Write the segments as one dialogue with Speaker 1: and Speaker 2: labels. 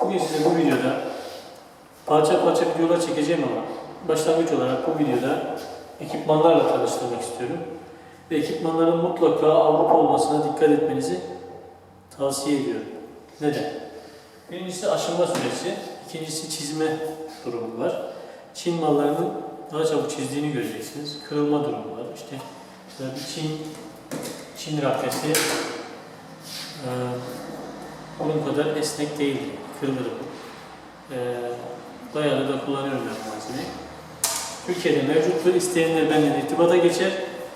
Speaker 1: Bugün size bu videoda parça parça videolar çekeceğim ama başlangıç olarak bu videoda ekipmanlarla tanıştırmak istiyorum. Ve ekipmanların mutlaka Avrupa olmasına dikkat etmenizi tavsiye ediyorum. Neden? Birincisi aşınma süresi, ikincisi çizme durumu var. Çin mallarının daha çabuk çizdiğini göreceksiniz. Kırılma durumu var. İşte bir Çin, Çin rafesi eee onun kadar esnek değil, kırılır bu. Eee bayağı da kullanıyorum ben malzemeyi. Türkiye'de mevcuttur. İsteyenler benden irtibata geçer.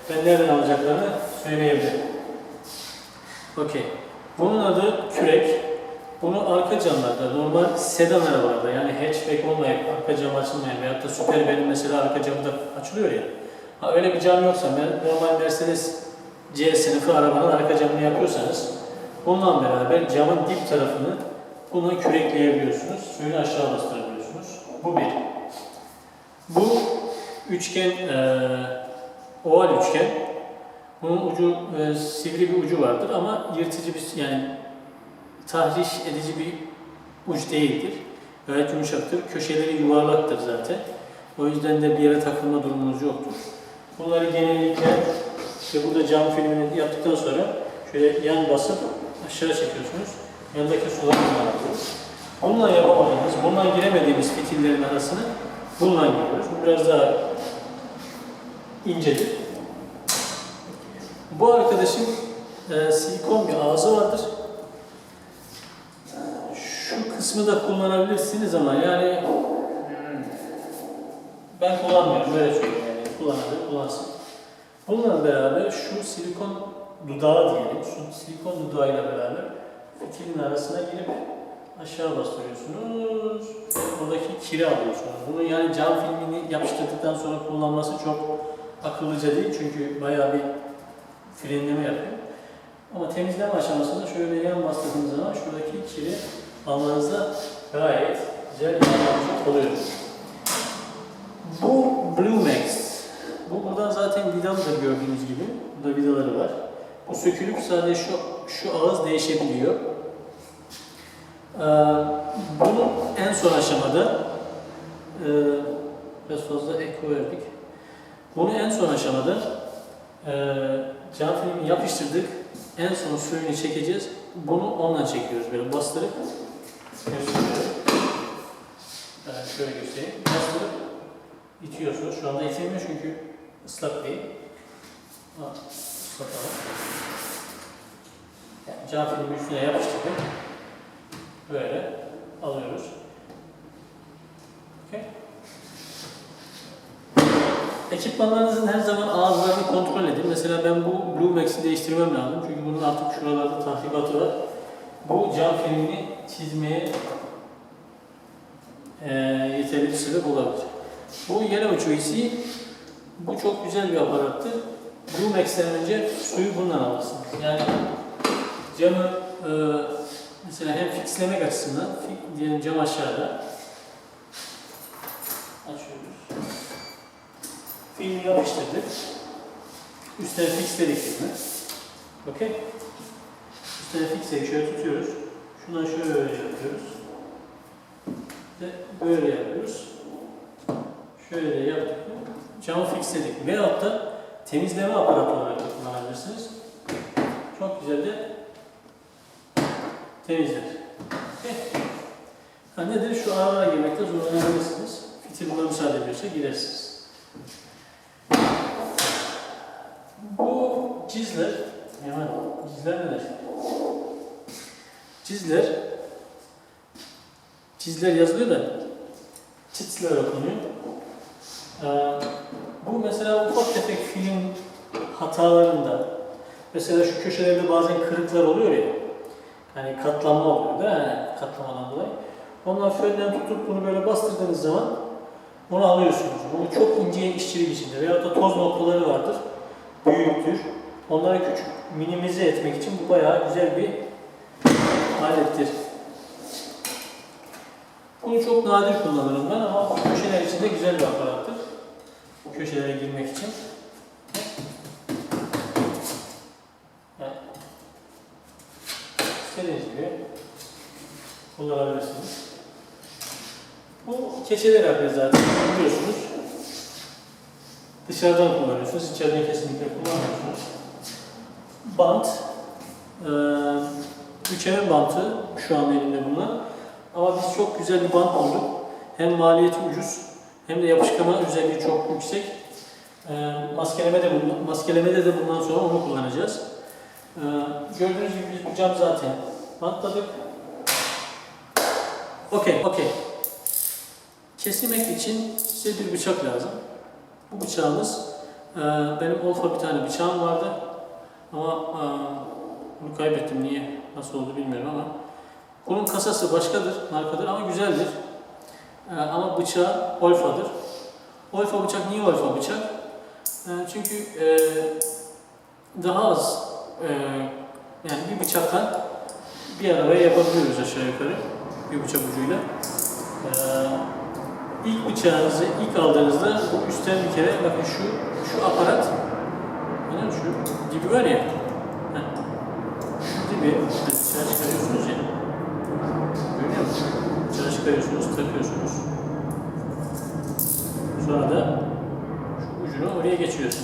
Speaker 1: Ben nereden alacaklarını söyleyebilirim. Okey. Bunun adı kürek. Bunu arka camlarda, normal sedan arabalarda yani hatchback olmayıp arka cam açılmayan veyahut da süper benim mesela arka camı da açılıyor ya. Ha öyle bir cam yoksa normal Mercedes C sınıfı arabanın arka camını yapıyorsanız bununla beraber camın dip tarafını bununla kürekleyebiliyorsunuz. Suyunu aşağı bastırabiliyorsunuz. Bu bir. Bu üçgen, eee oval üçgen. Bunun ucu e, sivri bir ucu vardır ama yırtıcı bir yani tahriş edici bir uç değildir. Gayet yumuşaktır. Köşeleri yuvarlaktır zaten. O yüzden de bir yere takılma durumunuz yoktur. Bunları genellikle işte burada cam filmini yaptıktan sonra şöyle yan basıp aşağı çekiyorsunuz. Yanındaki suları kullanıyorsunuz. Bununla yapamadığımız, bununla giremediğimiz fitillerin arasını bununla giriyoruz. Bu biraz daha incedir. Bu arkadaşın e, silikon bir ağzı vardır. Şu kısmı da kullanabilirsiniz ama yani ben kullanmıyorum böyle söyleyeyim yani kullananlar kullansın. Bununla beraber şu silikon dudağı diyelim, şu silikon dudağıyla beraber fitilin arasına girip aşağı bastırıyorsunuz. Oradaki kiri alıyorsunuz. Bunu yani cam filmini yapıştırdıktan sonra kullanması çok akıllıca değil çünkü bayağı bir frenleme yapıyor. Ama temizleme aşamasında şöyle yan bastırdığınız zaman şuradaki kiri almanızda gayet güzel yardımcı oluyor. Bu Blue Max. Bu buradan zaten vidalıdır gördüğünüz gibi. Burada vidaları var. Bu sökülüp sadece şu, şu ağız değişebiliyor. Ee, bunu en son aşamada e, biraz fazla eko verdik. Bunu en son aşamada e, cam filmi yapıştırdık. En son suyunu çekeceğiz. Bunu onunla çekiyoruz böyle bastırıp gösteriyorum. Evet, şöyle göstereyim. Bastırıp itiyorsunuz. Şu anda itilmiyor çünkü ıslak değil. Ha, ıslatalım. Yani cam filmi üstüne yapıştırdık. Böyle alıyoruz. Okay. Ekipmanlarınızın her zaman ağızlarını kontrol edin. Mesela ben bu Blue Max'i değiştirmem lazım. Çünkü bunun artık şuralarda tahribatı var. Bu cam filmini çizmeye eee yeterli bir sebep olabilir. Bu Yellow Choice'i bu çok güzel bir aparattı. Blue Max'ten önce suyu bundan alırsınız. Yani camı eee mesela hem fixlemek açısından diyelim cam aşağıda açıyoruz. Filmi yapıştırdık. Üstüne fixledik filmi. Okey. Üstüne fixledik. Şöyle tutuyoruz. Şundan şöyle yapıyoruz. Ve böyle yapıyoruz. Şöyle yaptık mı? Camı fixledik. Veyahut da temizleme da kullanabilirsiniz. Çok güzel de temizler. Okey. Ha nedir? Şu aralara girmekte zorlanabilirsiniz. Fitil buna müsaade ediyorsa girersiniz. Bu cizler, hemen cizler neler? Cizler, cizler yazılıyor da çizler okunuyor. Ee, bu mesela ufak tefek film hatalarında, mesela şu köşelerde bazen kırıklar oluyor ya, hani katlanma oluyor değil mi? Katlamadan dolayı. Ondan frenden tutup bunu böyle bastırdığınız zaman onu alıyorsunuz. Bunu çok ince işçilik içinde veyahut da toz noktaları vardır. Büyüktür. Onları küçük minimize etmek için bu bayağı güzel bir alettir. Bunu çok nadir kullanırım ben ama köşeler için de güzel bir aparattır. Köşelere girmek için. Evet. İstediğiniz gibi kullanabilirsiniz. Bu keçeler yapıyor zaten biliyorsunuz. Dışarıdan kullanıyorsunuz, içeriden kesinlikle kullanmıyorsunuz. Bant, eee üçemen bantı şu an elimde bulunan. Ama biz çok güzel bir bant bulduk. Hem maliyeti ucuz hem de yapışkama özelliği çok yüksek. Eee maskeleme de bundan, maskelemede de bundan sonra onu kullanacağız. Eee gördüğünüz gibi bu cam zaten bantladık. Okey, okey. Kesilmek için size bir bıçak lazım. Bu bıçağımız, eee, benim Olfa bir tane bıçağım vardı. Ama eee, bunu kaybettim. Niye, nasıl oldu bilmiyorum ama. Bunun kasası başkadır, markadır ama güzeldir. Eee, ama bıçağı Olfa'dır. Olfa bıçak niye Olfa bıçak? Eee, çünkü eee, daha az eee, yani bir bıçakla bir arabaya yapabiliyoruz aşağı yukarı bir bıçak ucuyla. Ee, ilk bıçağınızı ilk aldığınızda bu üstten bir kere bakın şu şu aparat yani şu dibi var ya heh, şu dibi dışarı çıkarıyorsunuz ya görüyor musunuz? Dışarı çıkarıyorsunuz,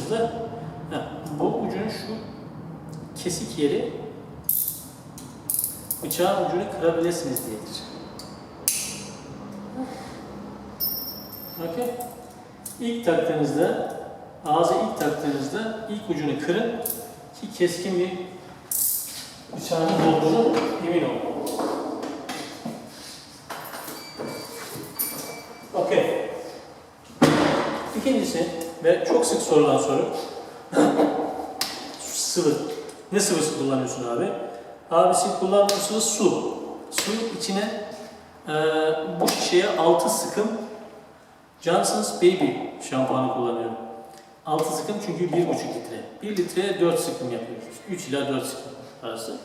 Speaker 1: geçiriyorsunuz da heh, bu ucun şu kesik yeri bıçağın ucunu kırabilirsiniz diyedir. Okey. İlk taktığınızda, ağza ilk taktığınızda ilk ucunu kırın ki keskin bir bıçağınız olduğunu emin olun. Okey. İkincisi ve çok sık sorulan soru sıvı. Ne sıvısı kullanıyorsun abi? Abisi kullandığım sıvı su. Su içine e, bu şişeye 6 sıkım Johnson's Baby şampuanı kullanıyorum. 6 sıkım çünkü 1,5 litre. 1 litreye 4 sıkım yapıyoruz. 3 ila 4 sıkım arası.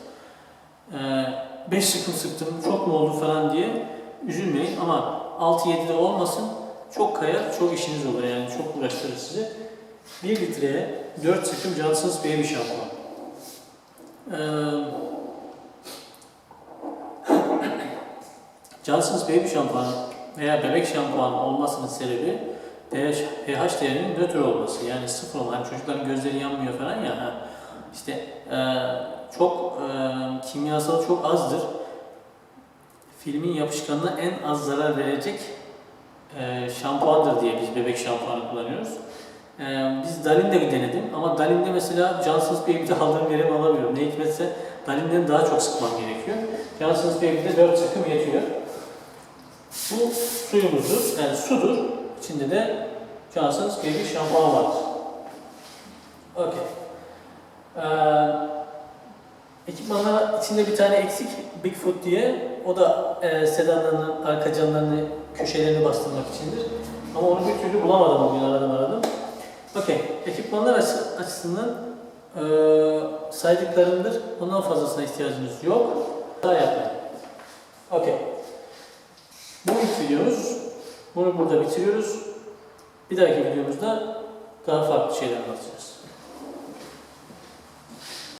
Speaker 1: 5 sıkım sıktım çok mu oldu falan diye üzülmeyin ama 6-7'de olmasın çok kayar, çok işiniz olur yani çok uğraştırır sizi. 1 litreye 4 sıkım Johnson's Baby şampuan. Ee, Johnson's Baby şampuanı veya bebek şampuanı olmasının sebebi pH, pH değerinin nötr olması. Yani sıfır olan hani çocukların gözleri yanmıyor falan ya. İşte e, çok e, kimyasal çok azdır. Filmin yapışkanına en az zarar verecek e, şampuandır diye biz bebek şampuanı kullanıyoruz. E, biz Dalin'de denedim ama Dalin'de mesela Johnson's Baby'de aldığım verimi alamıyorum. Ne hikmetse Dalin'den daha çok sıkmam gerekiyor. Johnson's Baby'de 4 sıkım yetiyor. Bu suyumuzdur, yani sudur. İçinde de Johnson's Baby şampuan vardır. Okey. Ee, ekipmanlar içinde bir tane eksik Bigfoot diye. O da e, sedanların arka camlarını, köşelerini bastırmak içindir. Ama onu bir türlü bulamadım bugün aradım aradım. Okey. Ekipmanlar açı- açısından e, saydıklarımdır. Ondan fazlasına ihtiyacınız yok. Daha yapmayın. Okey. Bu ilk videomuz. Bunu burada bitiriyoruz. Bir dahaki videomuzda daha farklı şeyler anlatacağız.